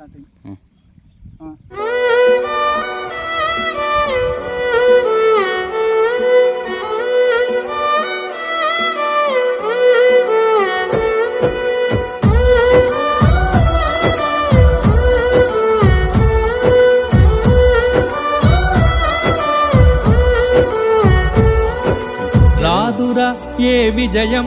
Starting. రాదురా ఏ విజయం?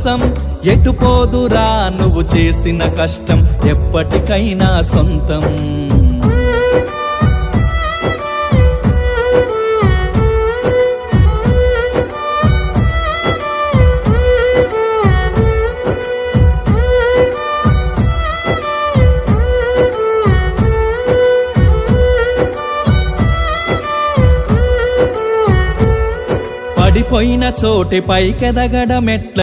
కోసం ఎటు పోదురా నువ్వు చేసిన కష్టం ఎప్పటికైనా సొంతం. పడిపోయిన చోటి పైకెదగడమెట్ల